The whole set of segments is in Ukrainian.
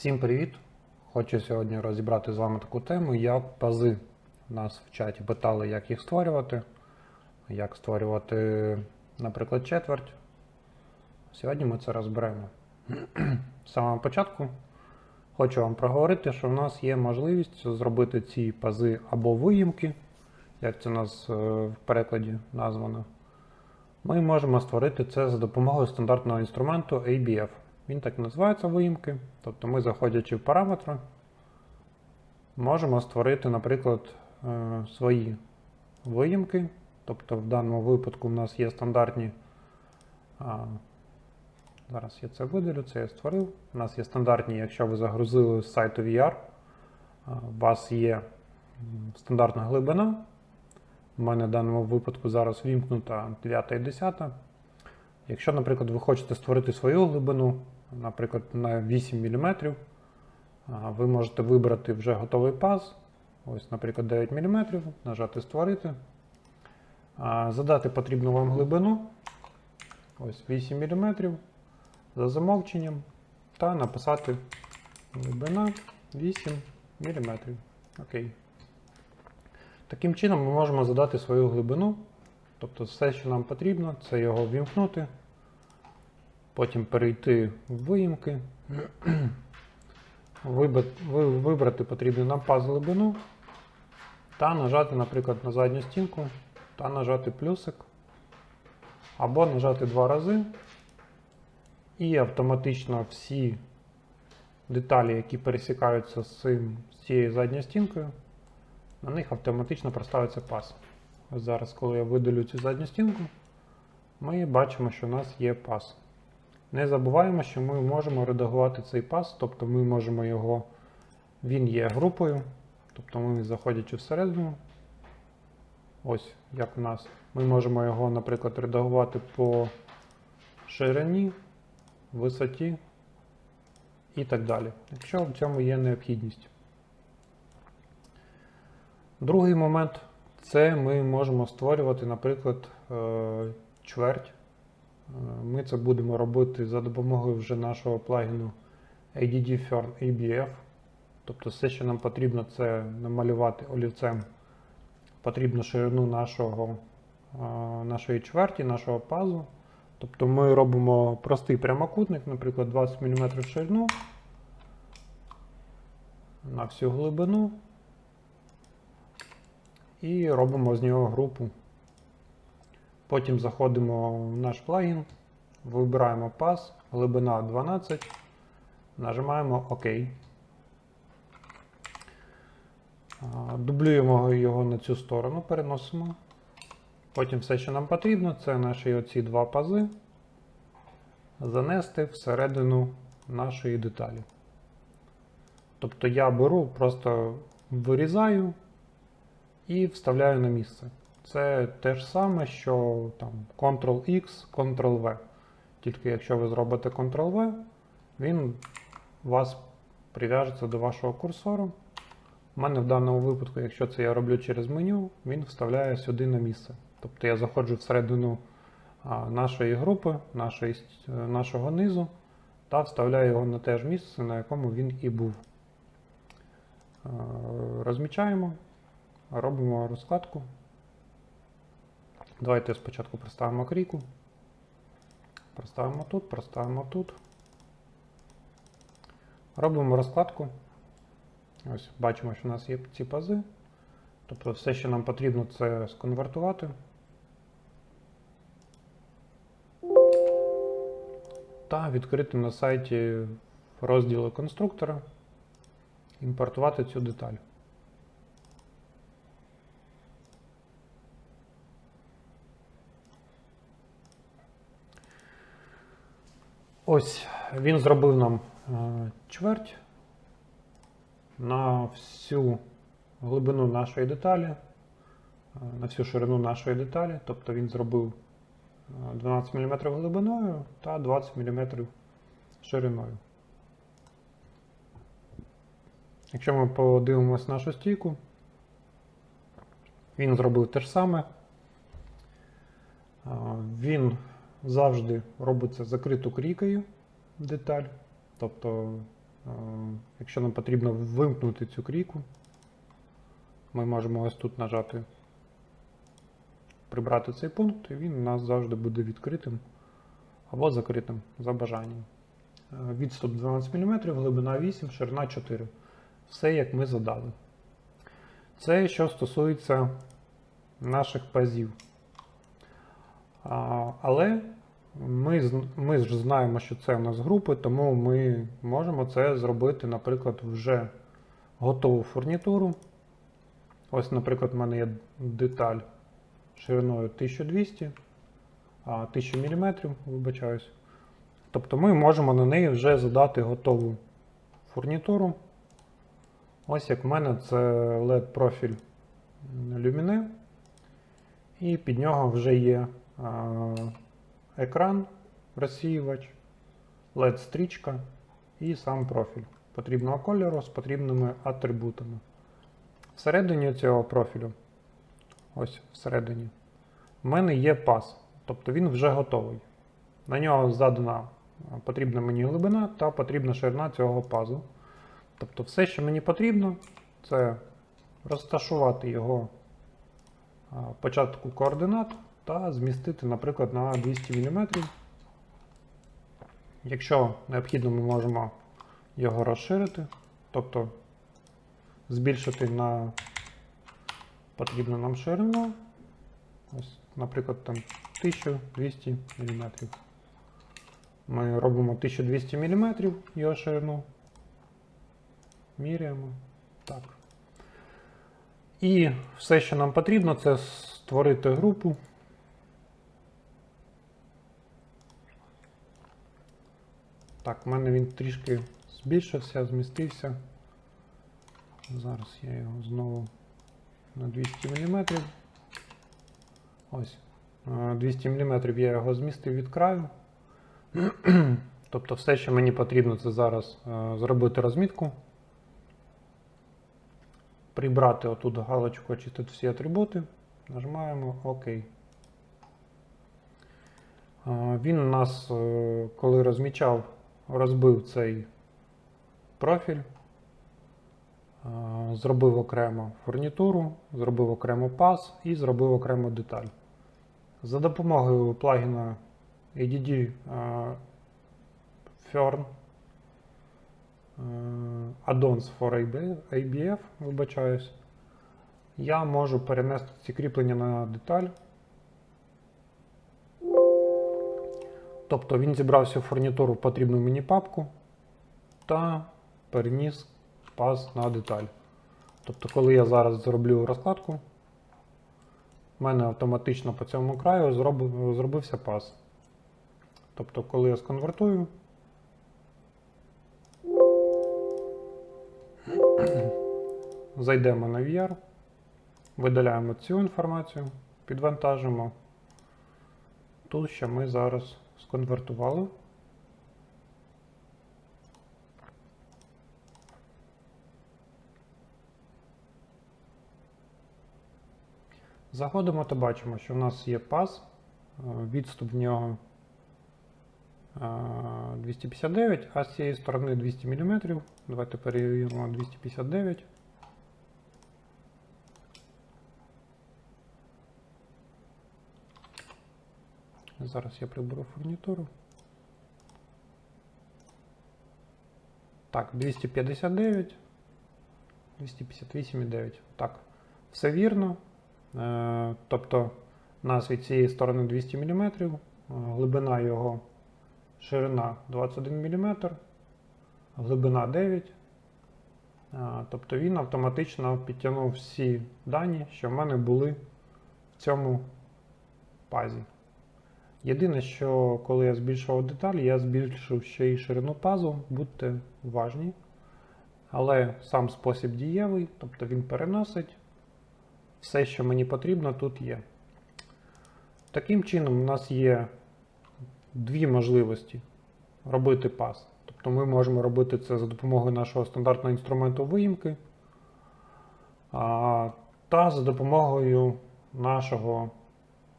Всім привіт! Хочу сьогодні розібрати з вами таку тему, як пази. Нас в чаті питали, як їх створювати, як створювати, наприклад, четверть. Сьогодні ми це розберемо. З самого початку хочу вам проговорити, що в нас є можливість зробити ці пази або виїмки, як це у нас е, в перекладі названо. Ми можемо створити це за допомогою стандартного інструменту ABF. Він так і називається виїмки. Тобто ми, заходячи в параметри, можемо створити, наприклад, е, свої виїмки. Тобто в даному випадку в нас є стандартні. Зараз я це видалю, це я створив. У нас є стандартні, якщо ви загрузили з сайту VR, у вас є стандартна глибина. У мене в даному випадку зараз вімкнута 9 і 10. Якщо, наприклад, ви хочете створити свою глибину, наприклад, на 8 мм, ви можете вибрати вже готовий паз. Ось, наприклад, 9 мм, нажати Створити. Задати потрібну вам глибину. Ось 8 мм за замовченням. Та написати глибина 8 мм. Окей. Таким чином ми можемо задати свою глибину. Тобто все, що нам потрібно, це його вімкнути, потім перейти в виїмки, вибрати, потрібну нам паз глибину та нажати, наприклад, на задню стінку та нажати плюсик, або нажати два рази, і автоматично всі деталі, які пересікаються з, цим, з цією задньою стінкою, на них автоматично проставиться пас. Зараз, коли я видалю цю задню стінку, ми бачимо, що у нас є пас. Не забуваємо, що ми можемо редагувати цей пас, тобто ми можемо його, він є групою, тобто ми заходячи всередину, ось як у нас, ми можемо його, наприклад, редагувати по ширині, висоті і так далі, якщо в цьому є необхідність. Другий момент це ми можемо створювати, наприклад, е, чверть. Ми це будемо робити за допомогою вже нашого плагіну ADD Fern ABF. Тобто все, що нам потрібно, це намалювати олівцем потрібну ширину нашого, нашої чверті, нашого пазу. Тобто ми робимо простий прямокутник, наприклад, 20 мм ширину на всю глибину і робимо з нього групу. Потім заходимо в наш плагін, вибираємо пас, глибина 12, нажимаємо ОК. Дублюємо його на цю сторону, переносимо. Потім все, що нам потрібно, це наші оці два пази занести всередину нашої деталі. Тобто я беру, просто вирізаю і вставляю на місце. Це те ж саме, що там Ctrl-X, Ctrl-V. Тільки якщо ви зробите Ctrl-V, він вас прив'яжеться до вашого курсору. У мене в даному випадку, якщо це я роблю через меню, він вставляє сюди на місце. Тобто я заходжу всередину нашої групи, нашої, нашого низу та вставляю його на те ж місце, на якому він і був. Е, Розмічаємо. Робимо розкладку. Давайте спочатку проставимо крійку. Проставимо тут, проставимо тут. Робимо розкладку. Ось бачимо, що у нас є ці пази. Тобто все, що нам потрібно, це сконвертувати. Та відкрити на сайті розділи конструктора, імпортувати цю деталь. Ось він зробив нам е, чверть на всю глибину нашої деталі, е, на всю ширину нашої деталі. Тобто він зробив е, 12 мм глибиною та 20 мм шириною. Якщо ми подивимось нашу стійку, він зробив те ж саме. Е, Він завжди робиться закриту крійкою деталь. Тобто Е, Якщо нам потрібно вимкнути цю крійку, ми можемо ось тут нажати прибрати цей пункт, і він у нас завжди буде відкритим або закритим за бажанням. Е, Відступ 12 мм, глибина 8, ширина 4. Все як ми задали. Це що стосується наших пазів. Але ми, ми ж знаємо, що це у нас групи, тому ми можемо це зробити, наприклад, вже готову фурнітуру. Ось, наприклад, в мене є деталь шириною 1200, 1000 мм, вибачаюсь. Тобто ми можемо на неї вже задати готову фурнітуру. Ось як в мене це LED профіль Lumine. І під нього вже є екран, розсіювач, LED-стрічка і сам профіль потрібного кольору з потрібними атрибутами. Всередині цього профілю, ось всередині, в мене є пас, тобто він вже готовий. На нього задана потрібна мені глибина та потрібна ширина цього пазу. Тобто все, що мені потрібно, це розташувати його початку координат та змістити, наприклад, на 200 мм. Якщо необхідно, ми можемо його розширити, тобто збільшити на потрібну нам ширину. Ось, наприклад, там 1200 мм. Ми робимо 1200 мм його ширину. Міряємо. Так. І все, що нам потрібно, це створити групу. Так, в мене він трішки збільшився, змістився. Зараз я його знову на 200 мм. Ось. Е, 200 мм я його змістив від краю. Тобто все, що мені потрібно, це зараз е, зробити розмітку. Прибрати отут галочку, очистити всі атрибути. Нажимаємо ОК. Е, Він у нас, е, коли розмічав, розбив цей профіль, зробив окремо фурнітуру, зробив окремо пас і зробив окрему деталь. За допомогою плагіна ADD Fern Add-ons for ABF, вибачаюсь, я можу перенести ці кріплення на деталь. Тобто він зібрав всю фурнітуру в потрібну мені папку та переніс паз на деталь. Тобто, коли я зараз зроблю розкладку, в мене автоматично по цьому краю зроб- зробився паз. Тобто, коли я сконвертую, зайдемо на VR, видаляємо цю інформацію, підвантажимо ту, що ми зараз сконвертували. Заходимо та бачимо, що в нас є паз, е, відступ в нього е, 259, а з цієї сторони 200 мм. Давайте перевіримо 259. Зараз я приберу фурнітуру. Так, 259, 258,9. Так, все вірно. Е, тобто, у нас від цієї сторони 200 мм, е, глибина його ширина 21 мм, глибина 9. Е, тобто він автоматично підтягнув всі дані, що в мене були в цьому пазі. Єдине, що коли я збільшував деталь, я збільшив ще й ширину пазу, будьте уважні. Але сам спосіб дієвий, тобто він переносить. Все, що мені потрібно, тут є. Таким чином, у нас є дві можливості робити паз. Тобто ми можемо робити це за допомогою нашого стандартного інструменту виїмки та за допомогою нашого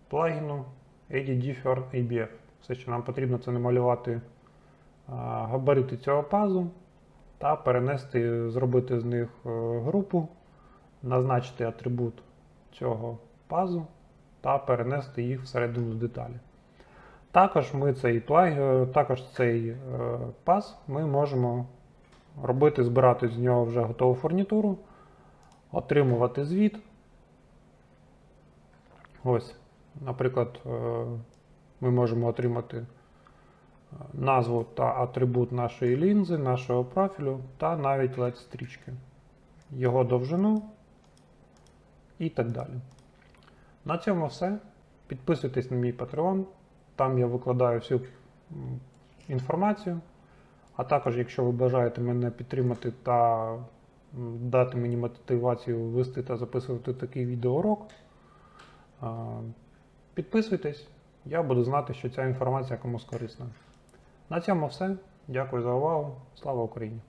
плагіну ADD ABF. Все, що нам потрібно, це намалювати габарити цього пазу, та перенести, зробити з них е, групу, назначити атрибут цього пазу та перенести їх всередину деталі. Також ми цей плагі, також цей е, паз ми можемо робити, збирати з нього вже готову фурнітуру, отримувати звіт. Ось, наприклад, е, ми можемо отримати е, назву та атрибут нашої лінзи, нашого профілю та навіть LED стрічки, його довжину і так далі. На цьому все. Підписуйтесь на мій Patreon. Там я викладаю всю інформацію. А також, якщо ви бажаєте мене підтримати та дати мені мотивацію вести та записувати такий відеоурок, а, підписуйтесь, я буду знати, що ця інформація комусь корисна. На цьому все. Дякую за увагу. Слава Україні!